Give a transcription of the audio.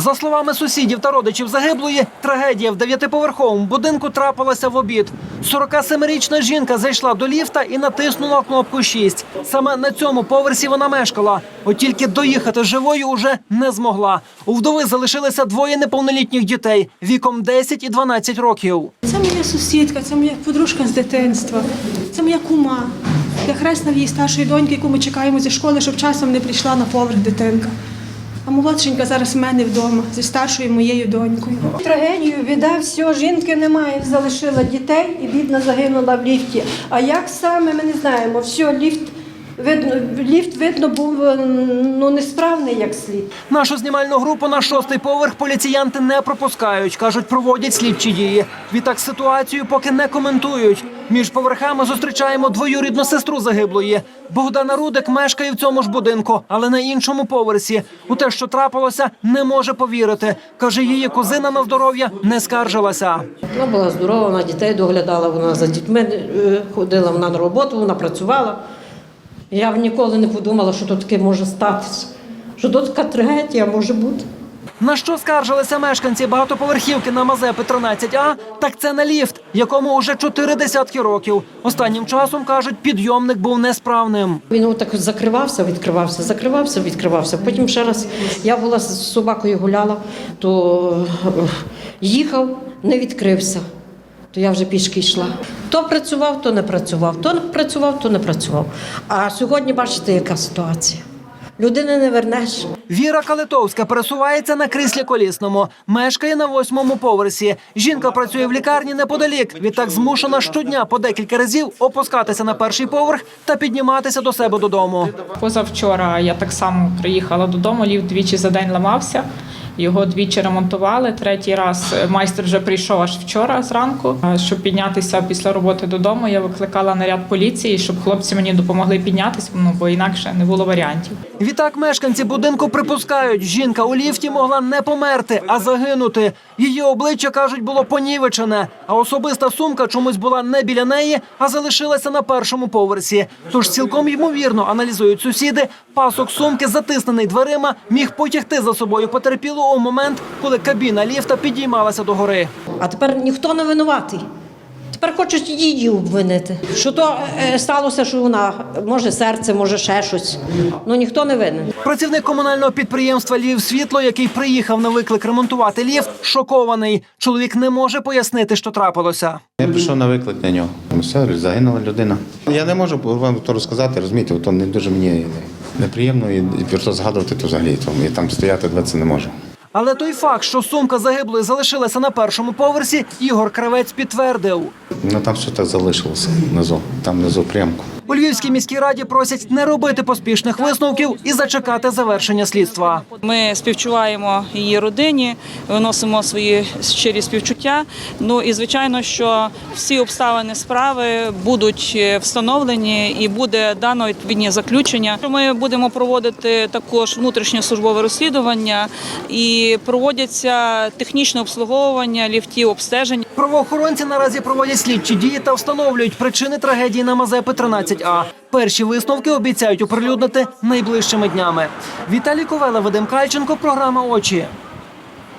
За словами сусідів та родичів загиблої, трагедія в дев'ятиповерховому будинку трапилася в обід. 47-річна жінка зайшла до ліфта і натиснула кнопку 6. Саме на цьому поверсі вона мешкала. От тільки доїхати живою уже не змогла. У вдови залишилися двоє неповнолітніх дітей віком 10 і 12 років. Це моя сусідка, це моя подружка з дитинства, це моя кума. Я хресна в її старшої доньки, яку ми чекаємо зі школи, щоб часом не прийшла на поверх дитинка. А молодшенька зараз в мене вдома зі старшою моєю донькою. Трагедію, біда, все, жінки немає, залишила дітей і бідна загинула в ліфті. А як саме, ми не знаємо. Все, ліфт видно, ліфт видно був е, ну, несправний як слід. Нашу знімальну групу на шостий поверх поліціянти не пропускають. кажуть, проводять слідчі дії. Відтак ситуацію поки не коментують. Між поверхами зустрічаємо двоюрідну сестру загиблої. Богдана Рудик мешкає в цьому ж будинку, але на іншому поверсі. У те, що трапилося, не може повірити. каже, її кузина на здоров'я не скаржилася. Вона була здорова, вона дітей доглядала, вона за дітьми е, ходила, вона на роботу, вона працювала. Я б ніколи не подумала, що тут таке може статися. Що тут така трагедія може бути. На що скаржилися мешканці багатоповерхівки на Мазепи 13А? Так це на ліфт, якому уже чотири десятки років. Останнім часом кажуть, підйомник був несправним. Він отак закривався, відкривався, закривався, відкривався. Потім ще раз я була з собакою гуляла, то е, їхав, не відкрився. То я вже пішки йшла. То працював, то не працював, то працював, то не працював. А сьогодні бачите, яка ситуація. Людини не вернеш. Віра Калитовська пересувається на кріслі колісному, мешкає на восьмому поверсі. Жінка працює в лікарні неподалік. Відтак змушена щодня по декілька разів опускатися на перший поверх та підніматися до себе додому. Позавчора я так само приїхала додому, ліфт двічі за день ламався. Його двічі ремонтували. Третій раз е, майстер вже прийшов аж вчора зранку. Е, Щоб піднятися після роботи додому, я викликала наряд поліції, щоб хлопці мені допомогли піднятися, ну бо інакше не було варіантів. Відтак мешканці будинку припускають, жінка у ліфті могла не померти, а загинути. Її обличчя кажуть було понівечене, а особиста сумка чомусь була не біля неї, а залишилася на першому поверсі. Тож цілком ймовірно аналізують сусіди. Пасок сумки, затиснений дверима, міг потягти за собою потерпілу у момент, коли кабіна ліфта підіймалася до гори. А тепер ніхто не винуватий. Тепер хочуть її обвинити. Що то е, сталося, що вона може серце, може ще щось. Ну ніхто не винен. Працівник комунального підприємства Львів Світло, який приїхав на виклик ремонтувати ліфт, шокований. Чоловік не може пояснити, що трапилося. Я прийшов на виклик на нього. Ну, Все, загинула людина. Я не можу вам то розказати, розумієте, то не дуже мені неприємно і, і просто згадувати то взагалі. Я там стояти це не можу. Але той факт, що сумка загиблої залишилася на першому поверсі, Ігор Кравець підтвердив. Ну там все так залишилося внизу, там внизу прямку. У Львівській міській раді просять не робити поспішних висновків і зачекати завершення слідства. Ми співчуваємо її родині, виносимо свої щирі співчуття. Ну і звичайно, що всі обставини справи будуть е, встановлені і буде дано відповідні заключення. Ми будемо проводити також внутрішнє службове розслідування і проводяться технічне обслуговування ліфтів, обстеження. Правоохоронці наразі проводять слідчі дії та встановлюють причини трагедії на Мазепи 13А. Перші висновки обіцяють оприлюднити найближчими днями. Віталій Ковела, Вадим Кальченко, програма Очі.